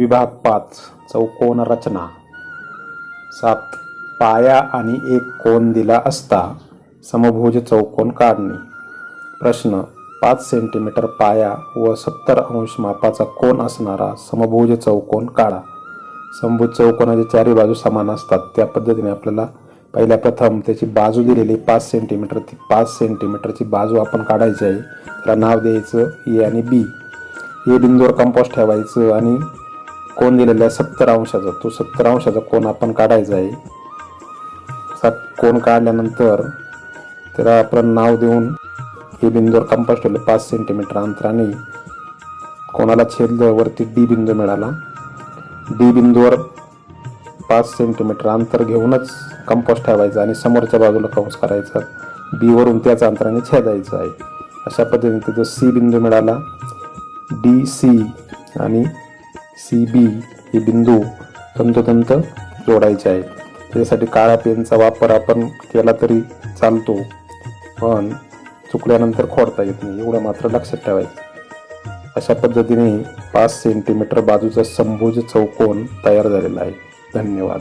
विभाग पाच चौकोन रचना. सात पाया आणि एक कोन दिला असता समभुज चौकोन काढणे. प्रश्न पाच सेंटीमीटर पाया व सत्तर अंश मापाचा कोन असणारा समभुज चौकोन काढा. समभुज चौकोनाच्या चारी बाजू समान असतात. त्या पद्धतीने आपल्याला पहिल्या प्रथम त्याची बाजू दिलेली पाच सेंटीमीटर ती पाच सेंटीमीटरची बाजू आपण काढायची आहे. त्याला नाव द्यायचं ए आणि बी. ए बिंदूवर कंपोस्ट ठेवायचं आणि कोण दिलेला आहे? सत्तर अंशाचा. तो सत्तर अंशाचा कोण आपण काढायचा आहे? सात कोण काढल्यानंतर त्याला आपण नाव देऊन हे बिंदूवर कंपोस्ट ठेवले. पाच सेंटीमीटर अंतराने कोणाला छेदलं वरती डी बिंदू मिळाला. डी बिंदूवर पाच सेंटीमीटर अंतर घेऊनच कंपोस्ट ठेवायचा आणि समोरच्या बाजूला कंस करायचा. बीवरून त्याच अंतराने छेदायचं आहे. अशा पद्धतीने तिथं सी बिंदू मिळाला. डी सी आणि सी बी हे बिंदू तंतोतंत जोडायचे आहेत. त्यासाठी काळा पेनचा वापर आपण केला तरी चालतो. पण चुकल्यानंतर खोडता येत नाही. एवढं मात्र लक्षात ठेवायचं. अशा पद्धतीने पाच सेंटीमीटर बाजूचा संभोज चौकोन तयार झालेला आहे. धन्यवाद.